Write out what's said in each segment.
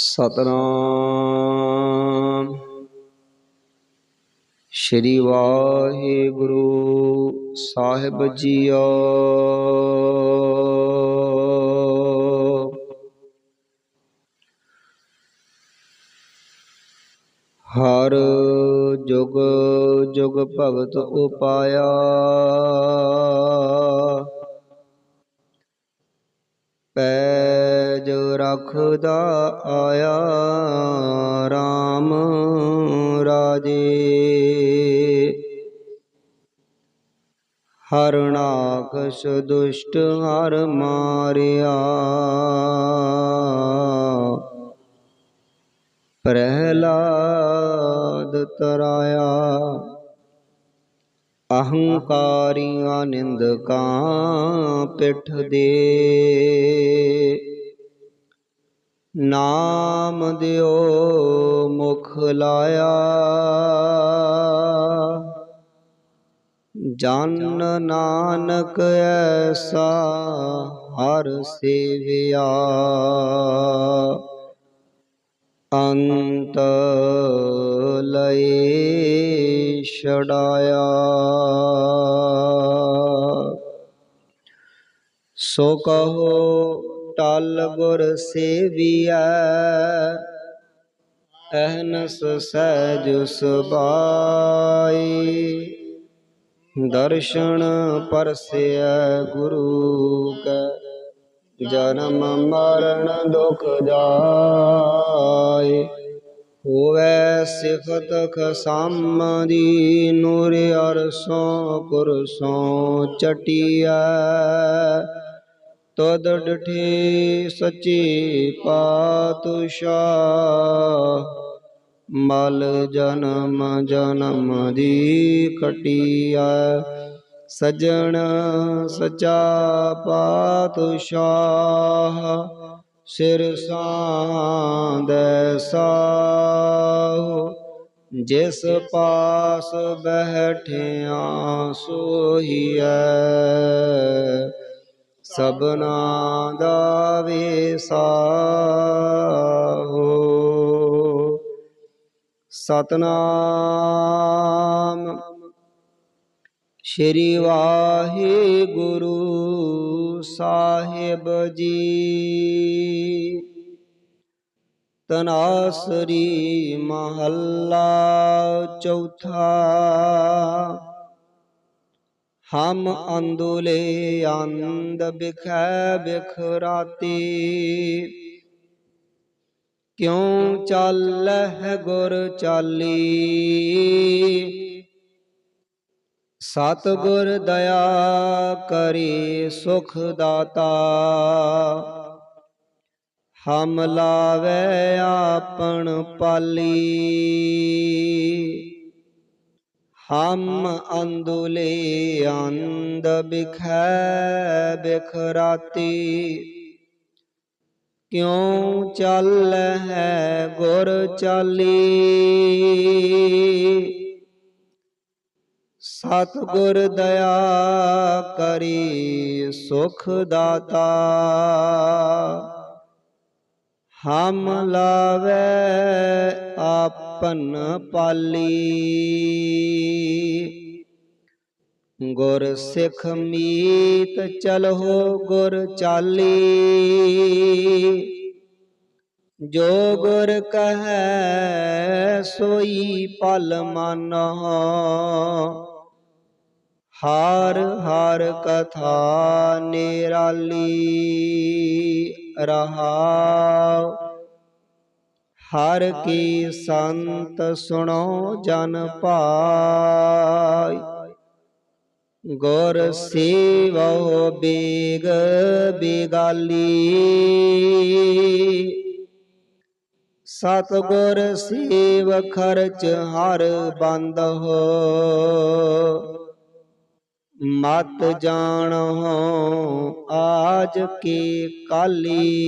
ਸਤਨਾਮ। ਸ਼੍ਰੀ ਵਾਹਿਗੁਰੂ ਸਾਹਿਬ ਜੀਓ। ਹਰ ਜੁਗ ਜੁਗ ਭਗਤ ਉਪਾਇਆ। ਰਖਦਾ ਆਇਆ RAM ਰਾਜੇ। ਹਰਨਾਕਸ਼ ਦੁਸ਼ਟ ਹਰ ਮਾਰਿਆ। ਪ੍ਰਹਿਲਾਦ ਤਰਾਇਆ। ਅਹੰਕਾਰੀਆਂ ਨਿੰਦਕਾਂ ਪਿੱਠ ਦੇ। ਨਾਮ ਦਿਓ ਮੁਖ ਲਾਇਆ। ਜਨ ਨਾਨਕ ਐਸਾ ਹਰ ਸੇਵਿਆ। ਅੰਤ ਲਏ ਛੜਾਇਆ ਸੋ ਕਹੋ ਟਲ ਗੁਰ ਸੇਵੀਐ ਅਹਨਸ ਸਹਿਜ ਸੁਬਾਈ ਦਰਸ਼ਨ ਪਰਸਿਐ ਗੁਰੂ ਕੈ, ਜਨਮ ਮਰਨ ਦੁਖ ਜਾਏ। ਹੋਵੇ ਸਿਫਤ ਖਸਮ ਦੀ ਨੂਰ ਅਰਸੋਂ ਕੁਰਸੋਂ ਚਟਿਆ ਤਦ ਡਠੇ ਸੱਚੇ ਪਾਤਸ਼ਾਹ। ਮਲ ਜਨਮ ਜਨਮ ਦੀ ਕਟਿਆ ਸਜਣ ਸਚਾ ਪਾਤਸ਼ਾਹ। ਸਿਰ ਸਾਂਦੈ ਸਾਹੁ, ਜਿਸ ਪਾਸ ਬਹਿਠਿਆ ਸੋਹੀਐ। ਸਬਨਾ ਦਾ ਵਿਸਾਹੋ ਸਤਨਾਮ ਸ਼੍ਰੀ ਵਾਹਿਗੁਰੂ ਸਾਹਿਬ ਜੀ। ਤਨਾਸਰੀ ਮਹੱਲਾ ਚੌਥਾ ਹਮ ਅੰਦੁਲੇ ਅੰਦ ਬਿਖੈ ਬਿਖਰਾਤੀ ਕਿਉ ਚਾਲਹਿ ਗੁਰ ਚਾਲੀ? ਸਤ ਗੁਰ ਦਇਆ ਕਰੀ ਸੁਖ ਦਾਤਾ। ਹਮ ਲਾਵੇ ਆਪਣ ਪਾਲੀ। ਹਮ ਅੰਦੁਲੇ ਅੰਦ ਬਿਖੈ ਬਿਖਰਾਤੀ। ਕਿਉ ਚੱਲ ਹੈ ਗੁਰ ਚਾਲੀ? ਸਤ ਗੁਰ ਦਇਆ ਕਰੀ ਸੁਖ ਦਾਤਾ। ਹਮ ਲਾਵੇ ਆਪਨ ਪਾਲੀ। ਗੁਰ ਸਿੱਖ ਮੀਤ ਚਲਹੁ ਗੁਰ ਚਾਲੀ। ਜੋ ਗੁਰ ਕਹੈ ਸੋਈ ਪਲ ਮਾਨਹੁ ਹਾਰ ਹਰ ਕਥਾ ਨਿਰਾਲੀ। ਰਹਾਉ। ਹਰ ਕੀ ਸੰਤ ਸੁਣੋ ਜਨ ਭਾਈ ਗੁਰ ਸੇਵੋ ਬੇਗ ਬੇਗਾਲੀ। ਸਤ ਗੁਰ ਸੇਵ ਖਰਚ ਹਰ ਬੰਦ ਹੋ। ਮਤ ਜਾਣੋ, ਆਜ ਕੇ ਕਾਲੀ।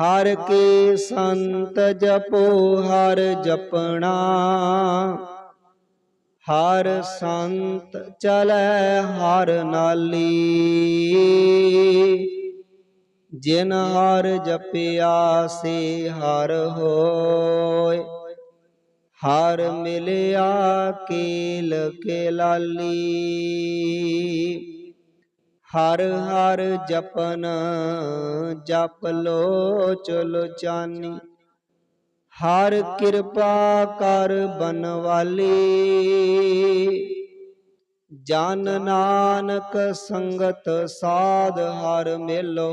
ਹਰ ਕੇ ਸੰਤ ਜਪੋ, ਹਰ ਜਪਣਾ। ਹਰ ਸੰਤ ਚਲੈ, ਹਰ ਨਾਲੀ। ਜਿਨ ਹਰ ਜਪਿਆ, ਸੇ ਹਰ ਹੋਏ ਹਰ ਮਿਲਿਆ ਕੇਲ ਕੇ ਲਾਲੀ ਹਰ ਹਰ ਜਪਨ ਜਪ ਲੋ ਚਲੋ ਚਾਨੀ। ਹਰ ਕਿਰਪਾ ਕਰ ਬਨਵਾਲੀ। ਜਨ ਨਾਨਕ ਸੰਗਤ ਸਾਧ ਹਰ ਮਿਲੋ।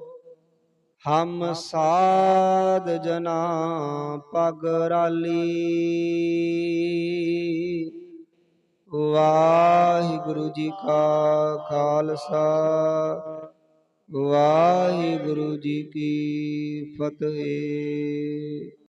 ਹਮ ਸਾਧ ਜਨਾ ਪਗ ਰਾਲੀ। ਵਾਹਿਗੁਰੂ ਜੀ ਕਾ ਖਾਲਸਾ ਵਾਹਿਗੁਰੂ ਜੀ ਕੀ ਫਤਿਹ।